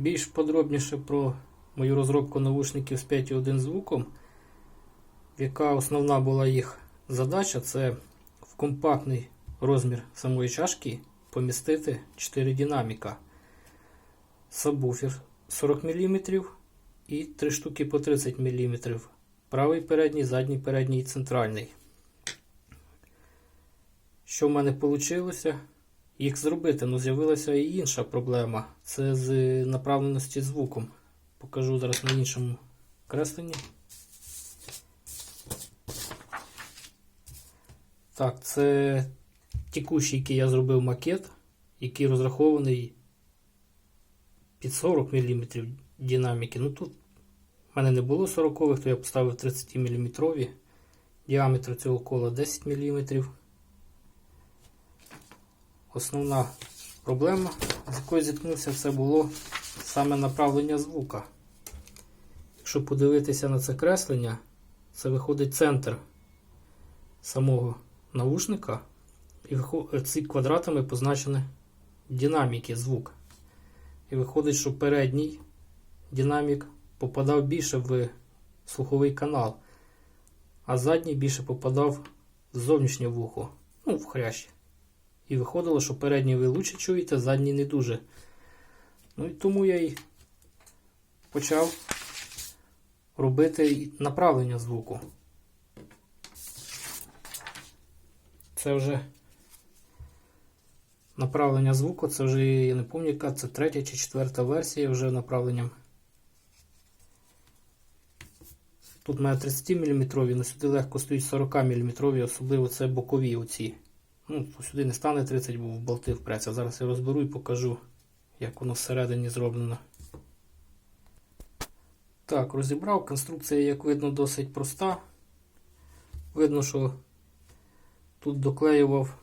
Більш подробніше про мою розробку навушників з 5.1 звуком, яка основна була їх задача, це в компактний розмір самої чашки помістити 4 динаміка. Сабвуфер 40 мм і 3 штуки по 30 мм. Правий передній, задній передній і центральний. Що в мене вийшло? Їх зробити, але з'явилася і інша проблема. Це з направленості звуком. Покажу зараз на іншому кресленні. Так, це текущий, який я зробив макет, який розрахований під 40 мм динаміки. Ну тут в мене не було 40-х, то я поставив 30 мм. Діаметр цього кола 10 мм. Основна проблема, з якою зіткнувся, це було саме направлення звука. Якщо подивитися на це креслення, це виходить центр самого наушника, і ці квадратами позначені динаміки звук. І виходить, що передній динамік попадав більше в слуховий канал, а задній більше попадав в зовнішнє вухо, ну, в хрящ. І виходило, що передній ви лучше чуєте, задній не дуже. Ну і тому я і почав робити направлення звуку. Це вже направлення звуку, це вже я не пам'ятаю, яка це третя чи четверта версія вже направленням. Тут мене 30 мм, але сюди легко стоїть 40 мм, особливо це бокові оці. Ну, сюди не стане 30, бо в болти впреться. Зараз я розберу і покажу, як воно всередині зроблено. Так, розібрав. Конструкція, як видно, досить проста. Видно, що тут доклеював,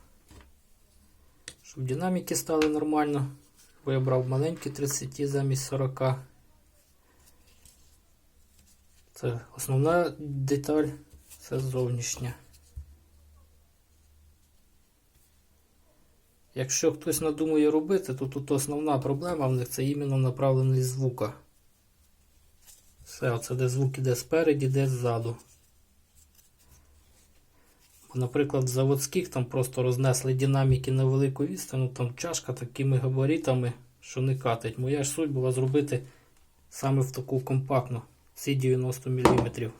щоб динаміки стали нормально. Бо я брав маленькі 30 замість 40. Це основна деталь, це зовнішня. Якщо хтось надумує робити, то тут основна проблема в них це іменно направленість звука. Все, оце де звук іде спереді, де ззаду. Бо, наприклад, в заводських там просто рознесли динаміки на велику відстань, ну, там чашка такими габаритами, що не катить. Моя ж суть була зробити саме в таку компактну, ці 90 мм.